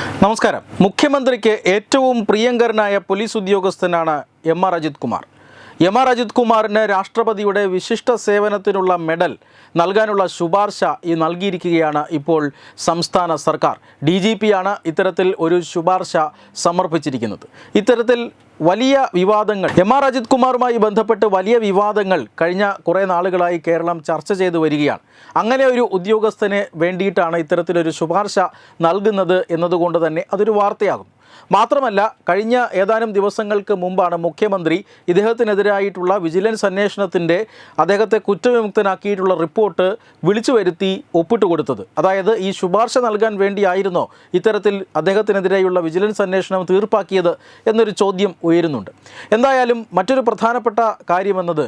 നമസ്കാരം. മുഖ്യമന്ത്രിക്ക് ഏറ്റവും പ്രിയങ്കരനായ പോലീസ് ഉദ്യോഗസ്ഥനാണ് M R Ajith Kumar. M R Ajith കുമാറിന് രാഷ്ട്രപതിയുടെ വിശിഷ്ട സേവനത്തിനുള്ള മെഡൽ നൽകാനുള്ള ശുപാർശ ഈ നൽകിയിരിക്കുകയാണ് ഇപ്പോൾ സംസ്ഥാന സർക്കാർ. ഡി ജി പിയാണ് ഇത്തരത്തിൽ ഒരു ശുപാർശ സമർപ്പിച്ചിരിക്കുന്നത്. ഇത്തരത്തിൽ വലിയ വിവാദങ്ങൾ. എം ആർ അജിത് കുമാറുമായി ബന്ധപ്പെട്ട് വലിയ വിവാദങ്ങൾ കഴിഞ്ഞ കുറേ നാളുകളായി കേരളം ചർച്ച ചെയ്തു വരികയാണ്. അങ്ങനെ ഒരു ഉദ്യോഗസ്ഥന് വേണ്ടിയിട്ടാണ് ഇത്തരത്തിലൊരു ശുപാർശ നൽകുന്നത് എന്നതുകൊണ്ട് തന്നെ അതൊരു വാർത്തയാകും മാത്രമല്ല കഴിഞ്ഞ ഏതാനും ദിവസങ്ങൾക്ക് മുമ്പാണ് മുഖ്യമന്ത്രി ഇദ്ദേഹത്തിനെതിരായിട്ടുള്ള വിജിലൻസ് അന്വേഷണത്തിന്റെ അദ്ദേഹത്തെ കുറ്റവിമുക്തനാക്കിയിട്ടുള്ള റിപ്പോർട്ട് വിളിച്ചു വരുത്തി ഒപ്പിട്ട് കൊടുത്തത് അതായത് ഈ ശുപാർശ നൽകാൻ വേണ്ടിയായിരുന്നോ ഇത്തരത്തിൽ അദ്ദേഹത്തിനെതിരെയുള്ള വിജിലൻസ് അന്വേഷണം തീർപ്പാക്കിയത് എന്നൊരു ചോദ്യം ഉയരുന്നുണ്ട്. എന്തായാലും മറ്റൊരു പ്രധാനപ്പെട്ട കാര്യമെന്നത്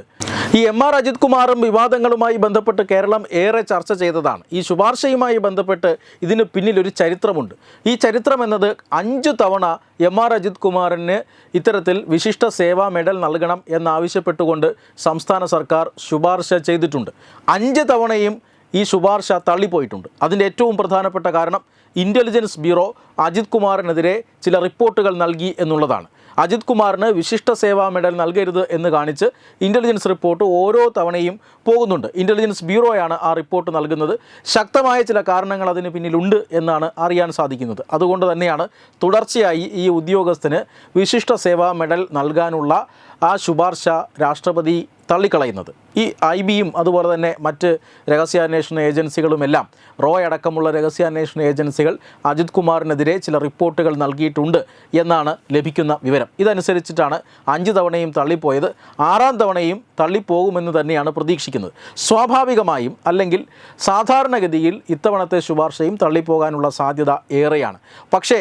ഈ എം ആർ അജിത് കുമാറും വിവാദങ്ങളുമായി ബന്ധപ്പെട്ട് കേരളം ഏറെ ചർച്ച ചെയ്തതാണ്. ഈ ശുപാർശയുമായി ബന്ധപ്പെട്ട് ഇതിന് പിന്നിലൊരു ചരിത്രമുണ്ട്. ഈ ചരിത്രം എന്നത് അഞ്ച് തവണ എം ആർ അജിത് കുമാറിന് ഇത്തരത്തിൽ വിശിഷ്ട സേവാ മെഡൽ നൽകണം എന്നാവശ്യപ്പെട്ടുകൊണ്ട് സംസ്ഥാന സർക്കാർ ശുപാർശ ചെയ്തിട്ടുണ്ട്. അഞ്ച് തവണയും ഈ ശുപാർശ തള്ളിപ്പോയിട്ടുണ്ട്. അതിന്റെ ഏറ്റവും പ്രധാനപ്പെട്ട കാരണം ഇന്റലിജൻസ് ബ്യൂറോ അജിത് കുമാറിനെതിരെ ചില റിപ്പോർട്ടുകൾ നൽകി എന്നുള്ളതാണ്. അജിത് കുമാറിന് വിശിഷ്ട സേവാ മെഡൽ നൽകരുത് എന്ന് കാണിച്ച് ഇന്റലിജൻസ് റിപ്പോർട്ട് ഓരോ തവണയും പോകുന്നുണ്ട്. ഇന്റലിജൻസ് ബ്യൂറോയാണ് ആ റിപ്പോർട്ട് നൽകുന്നത്. ശക്തമായ ചില കാരണങ്ങൾ അതിന് പിന്നിലുണ്ട് എന്നാണ് അറിയാൻ സാധിക്കുന്നത്. അതുകൊണ്ട് തന്നെയാണ് തുടർച്ചയായി ഈ ഉദ്യോഗസ്ഥന് വിശിഷ്ട സേവാ മെഡൽ നൽകാനുള്ള ആ ശുപാർശ രാഷ്ട്രപതി തള്ളിക്കളയുന്നത്. ഈ ഐ ബിയും അതുപോലെ തന്നെ മറ്റ് രഹസ്യാന്വേഷണ ഏജൻസികളുമെല്ലാം റോയ് അടക്കമുള്ള രഹസ്യാന്വേഷണ ഏജൻസികൾ അജിത് കുമാറിനെതിരെ ചില റിപ്പോർട്ടുകൾ നൽകിയിട്ടുണ്ട് എന്നാണ് ലഭിക്കുന്ന വിവരം. ഇതനുസരിച്ചിട്ടാണ് അഞ്ച് തവണയും തള്ളിപ്പോയത്. ആറാം തവണയും തള്ളിപ്പോകുമെന്ന് തന്നെയാണ് പ്രതീക്ഷിക്കുന്നത്. സ്വാഭാവികമായും അല്ലെങ്കിൽ സാധാരണഗതിയിൽ ഇത്തവണത്തെ ശുപാർശയും തള്ളിപ്പോകാനുള്ള സാധ്യത ഏറെയാണ്. പക്ഷേ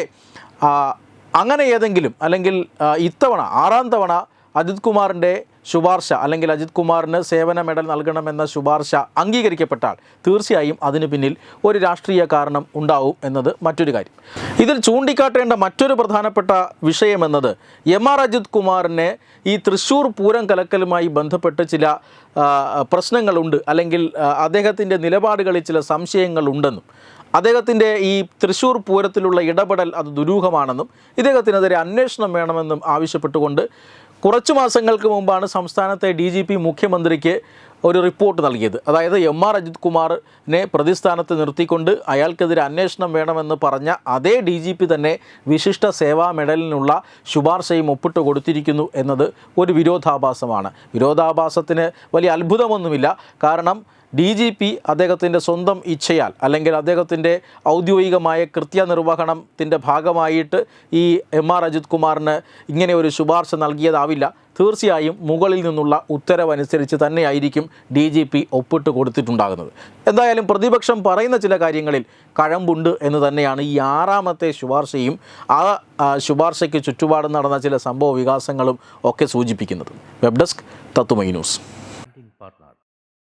അങ്ങനെ ഏതെങ്കിലും അല്ലെങ്കിൽ ഇത്തവണ ആറാം തവണ അജിത് കുമാറിന്റെ ശുപാർശ അല്ലെങ്കിൽ അജിത് കുമാറിന് സേവന മെഡൽ നൽകണമെന്ന ശുപാർശ അംഗീകരിക്കപ്പെട്ടാൽ തീർച്ചയായും അതിന് പിന്നിൽ ഒരു രാഷ്ട്രീയ കാരണം ഉണ്ടാവും എന്നത് മറ്റൊരു കാര്യം. ഇതിൽ ചൂണ്ടിക്കാട്ടേണ്ട മറ്റൊരു പ്രധാനപ്പെട്ട വിഷയമെന്നത് എം ആർ അജിത് കുമാറിനെ ഈ തൃശ്ശൂർ പൂരം കലക്കലുമായി ബന്ധപ്പെട്ട് ചില പ്രശ്നങ്ങളുണ്ട് അല്ലെങ്കിൽ അദ്ദേഹത്തിന്റെ നിലപാടുകളിൽ ചില സംശയങ്ങളുണ്ടെന്നും അദ്ദേഹത്തിന്റെ ഈ തൃശ്ശൂർ പൂരത്തിലുള്ള ഇടപെടൽ അത് ദുരൂഹമാണെന്നും ഇദ്ദേഹത്തിനെതിരെ അന്വേഷണം വേണമെന്നും ആവശ്യപ്പെട്ടുകൊണ്ട് കുറച്ചു മാസങ്ങൾക്ക് മുമ്പാണ് സംസ്ഥാനത്തെ ഡി ജി പി മുഖ്യമന്ത്രിക്ക് ഒരു റിപ്പോർട്ട് നൽകിയത്. അതായത് എം ആർ അജിത് കുമാറിനെ പ്രതിസ്ഥാനത്ത് നിർത്തിക്കൊണ്ട് അയാൾക്കെതിരെ അന്വേഷണം വേണമെന്ന് പറഞ്ഞ അതേ ഡി ജി പി തന്നെ വിശിഷ്ട സേവാ മെഡലിനുള്ള ശുപാർശയും ഒപ്പിട്ട് കൊടുത്തിരിക്കുന്നു എന്നത് ഒരു വിരോധാഭാസമാണ്. വിരോധാഭാസത്തിന് വലിയ അത്ഭുതമൊന്നുമില്ല. കാരണം ഡി ജി പി അദ്ദേഹത്തിന്റെ സ്വന്തം ഇച്ഛയാൽ അല്ലെങ്കിൽ അദ്ദേഹത്തിന്റെ ഔദ്യോഗികമായ കൃത്യനിർവഹണത്തിന്റെ ഭാഗമായിട്ട് ഈ എം ആർ അജിത് കുമാറിന് ഇങ്ങനെ ഒരു ശുപാർശ നൽകിയതാവില്ല. തീർച്ചയായും മുകളിൽ നിന്നുള്ള ഉത്തരവനുസരിച്ച് തന്നെയായിരിക്കും ഡി ജി പി ഒപ്പിട്ട് കൊടുത്തിട്ടുണ്ടാകുന്നത്. എന്തായാലും പ്രതിപക്ഷം പറയുന്ന ചില കാര്യങ്ങളിൽ കഴമ്പുണ്ട് എന്ന് തന്നെയാണ് ഈ ആറാമത്തെ ശുപാർശയും ആ ശുപാർശയ്ക്ക് ചുറ്റുപാടും നടന്ന ചില സംഭവ വികാസങ്ങളും ഒക്കെ സൂചിപ്പിക്കുന്നത്. വെബ് ഡെസ്ക് തത്തുമൈ news.